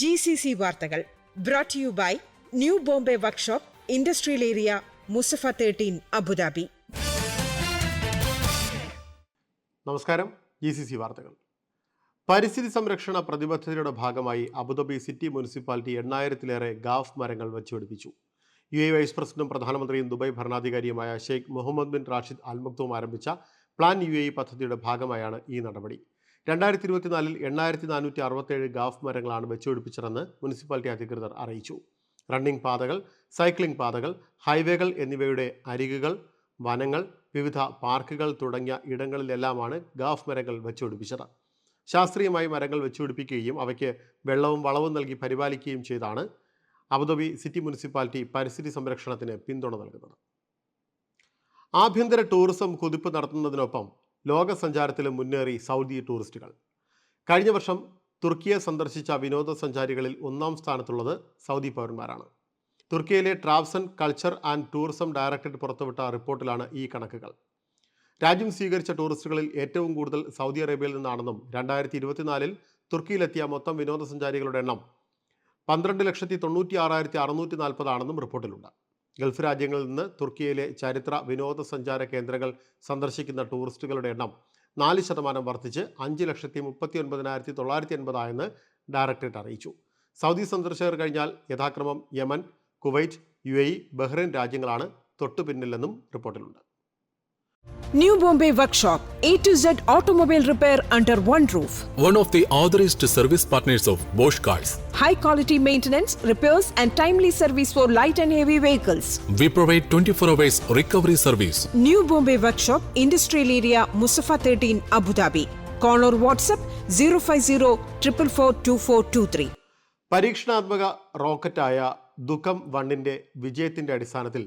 G C C വാർത്തകൾ brought you by new Bombay workshop industrial area Musaffah thirteen Abu Dhabi നമസ്കാരം. G C C വാർത്തകൾ. പരിസ്ഥിതി സംരക്ഷണ പ്രതിബദ്ധതയുടെ ഭാഗമായി അബുദാബി സിറ്റി മുനിസിപ്പാലിറ്റി എണ്ണായിരത്തിലേറെ ഗാഫ് മരങ്ങൾ വെച്ചുപിടിപ്പിച്ചു. യു എ വൈസ് പ്രസിഡന്റും പ്രധാനമന്ത്രിയും Dubai ഭരണാധികാരിയുമായ Sheikh Mohammed bin Rashid Al Maktoum ആരംഭിച്ച പ്ലാൻ യു എ പദ്ധതിയുടെ ഭാഗമായാണ് ഈ നടപടി. രണ്ടായിരത്തി ഇരുപത്തിനാലിൽ എണ്ണായിരത്തി നാനൂറ്റി അറുപത്തേഴ് ഗാഫ് മരങ്ങളാണ് വെച്ചുപിടിപ്പിച്ചതെന്ന് മുനിസിപ്പാലിറ്റി അധികൃതർ അറിയിച്ചു. റണ്ണിംഗ് പാതകൾ സൈക്ലിംഗ് പാതകൾ ഹൈവേകൾ എന്നിവയുടെ അരികുകൾ വനങ്ങൾ വിവിധ പാർക്കുകൾ തുടങ്ങിയ ഇടങ്ങളിലെല്ലാമാണ് ഗാഫ് മരങ്ങൾ വെച്ചുപിടിപ്പിച്ചത്. ശാസ്ത്രീയമായി മരങ്ങൾ വെച്ചുപിടിപ്പിക്കുകയും അവയ്ക്ക് വെള്ളവും വളവും നൽകി പരിപാലിക്കുകയും ചെയ്താണ് അബുദാബി സിറ്റി മുനിസിപ്പാലിറ്റി പരിസ്ഥിതി സംരക്ഷണത്തിന് പിന്തുണ നൽകുന്നത്. ആഭ്യന്തര ടൂറിസം കുതിപ്പ് നടത്തുന്നതിനൊപ്പം ലോക സഞ്ചാരത്തിലും മുന്നേറി സൗദി ടൂറിസ്റ്റുകൾ. കഴിഞ്ഞ വർഷം തുർക്കിയെ സന്ദർശിച്ച വിനോദസഞ്ചാരികളിൽ ഒന്നാം സ്ഥാനത്തുള്ളത് സൗദി പൗരന്മാരാണ്. തുർക്കിയിലെ Trabzon culture and tourism directorate പുറത്തുവിട്ട റിപ്പോർട്ടിലാണ് ഈ കണക്കുകൾ. രാജ്യം സ്വീകരിച്ച ടൂറിസ്റ്റുകളിൽ ഏറ്റവും കൂടുതൽ സൗദി അറേബ്യയിൽ നിന്നാണെന്നും രണ്ടായിരത്തി ഇരുപത്തിനാലിൽ തുർക്കിയിലെത്തിയ മൊത്തം വിനോദസഞ്ചാരികളുടെ എണ്ണം പന്ത്രണ്ട് ലക്ഷത്തി തൊണ്ണൂറ്റി ആറായിരത്തി അറുന്നൂറ്റി നാൽപ്പതാണെന്നും റിപ്പോർട്ടിലുണ്ട്. ഗൾഫ് രാജ്യങ്ങളിൽ നിന്ന് തുർക്കിയിലെ ചരിത്ര വിനോദസഞ്ചാര കേന്ദ്രങ്ങൾ സന്ദർശിക്കുന്ന ടൂറിസ്റ്റുകളുടെ എണ്ണം നാല് ശതമാനം വർദ്ധിച്ച് അഞ്ച് ലക്ഷത്തി മുപ്പത്തി ഒൻപതിനായിരത്തി തൊള്ളായിരത്തി എൺപതായെന്ന് ഡയറക്ടറേറ്റ് അറിയിച്ചു. സൗദി സന്ദർശകർ കഴിഞ്ഞാൽ യഥാക്രമം Yemen Kuwait U A Bahrain രാജ്യങ്ങളാണ് തൊട്ടുപിന്നിലെന്നും റിപ്പോർട്ടിലുണ്ട്. New Bombay Workshop, A to Z automobile repair under one roof. one of the authorized service partners of Bosch Cars. high quality maintenance, repairs, and timely service for light and heavy vehicles. We provide 24 hours recovery service. New Bombay Workshop, Industrial Area, Musafa 13, Abu Dhabi. Call or WhatsApp 050 444 പരീക്ഷണാത്മക റോക്കറ്റായ ദുഃഖം വണ്ണിന്റെ വിജയത്തിന്റെ അടിസ്ഥാനത്തിൽ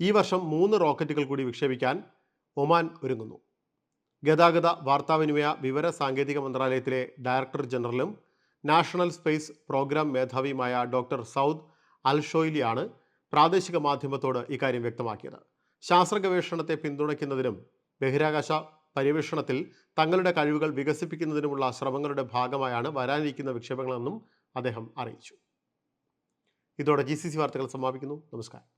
ഈ വർഷം മൂന്ന് റോക്കറ്റുകൾ കൂടി വിക്ഷേപിക്കാൻ Oman ഒരുങ്ങുന്നു. ഗതാഗത വാർത്താവിനിമയ വിവര സാങ്കേതിക മന്ത്രാലയത്തിലെ ഡയറക്ടർ ജനറലും നാഷണൽ സ്പേസ് പ്രോഗ്രാം മേധാവിയുമായ ഡോക്ടർ സൗദ് അൽഷോയിലിയാണ് പ്രാദേശിക മാധ്യമത്തോട് ഇക്കാര്യം വ്യക്തമാക്കിയത്. ശാസ്ത്ര ഗവേഷണത്തെ പിന്തുണയ്ക്കുന്നതിനും ബഹിരാകാശ പര്യവേഷണത്തിൽ തങ്ങളുടെ കഴിവുകൾ വികസിപ്പിക്കുന്നതിനുമുള്ള ശ്രമങ്ങളുടെ ഭാഗമായാണ് വരാനിരിക്കുന്ന വിക്ഷേപങ്ങളെന്നും അദ്ദേഹം അറിയിച്ചു. ഇതോടെ ജി സി സി വാർത്തകൾ സമാപിക്കുന്നു. നമസ്കാരം.